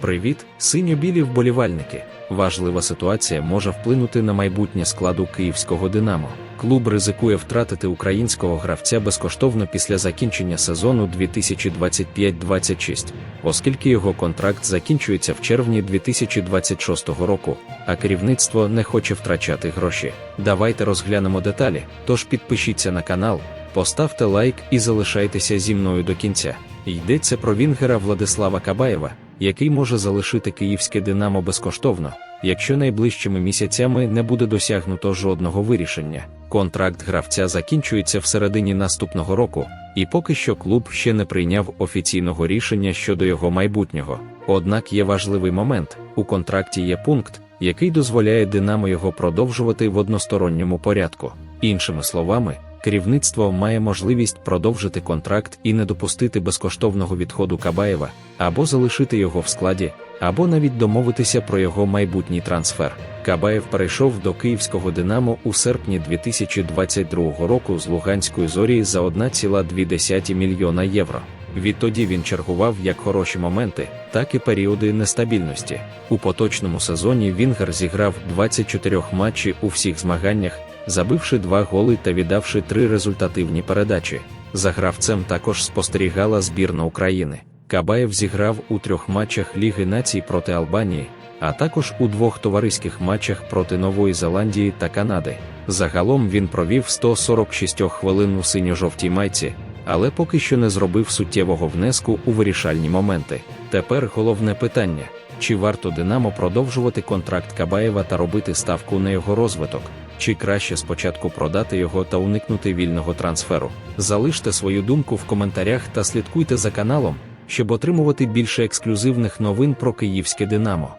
Привіт, синьо-білі вболівальники. Важлива ситуація може вплинути на майбутнє складу київського Динамо. Клуб ризикує втратити українського гравця безкоштовно після закінчення сезону 2025-26, оскільки його контракт закінчується в червні 2026 року, а керівництво не хоче втрачати гроші. Давайте розглянемо деталі. Тож підпишіться на канал, поставте лайк і залишайтеся зі мною до кінця. Йдеться про Вінгера Владислава Кабаєва, який може залишити київське Динамо безкоштовно, якщо найближчими місяцями не буде досягнуто жодного вирішення. Контракт гравця закінчується в середині наступного року, і поки що клуб ще не прийняв офіційного рішення щодо його майбутнього. Однак є важливий момент: у контракті є пункт, який дозволяє Динамо його продовжувати в односторонньому порядку. Іншими словами, керівництво має можливість продовжити контракт і не допустити безкоштовного відходу Кабаєва, або залишити його в складі, або навіть домовитися про його майбутній трансфер. Кабаєв перейшов до київського Динамо у серпні 2022 року з Луганської зорі за 1,2 мільйона євро. Відтоді він чергував як хороші моменти, так і періоди нестабільності. У поточному сезоні Вінгер зіграв 24 матчі у всіх змаганнях, забивши два голи та віддавши три результативні передачі. За гравцем також спостерігала збірна України. Кабаєв зіграв у трьох матчах Ліги націй проти Албанії, а також у двох товариських матчах проти Нової Зеландії та Канади. Загалом він провів 146 хвилин у синьо-жовтій майці, але поки що не зробив суттєвого внеску у вирішальні моменти. Тепер головне питання: чи варто Динамо продовжувати контракт Кабаєва та робити ставку на його розвиток, чи краще спочатку продати його та уникнути вільного трансферу? Залиште свою думку в коментарях та слідкуйте за каналом, щоб отримувати більше ексклюзивних новин про київське Динамо.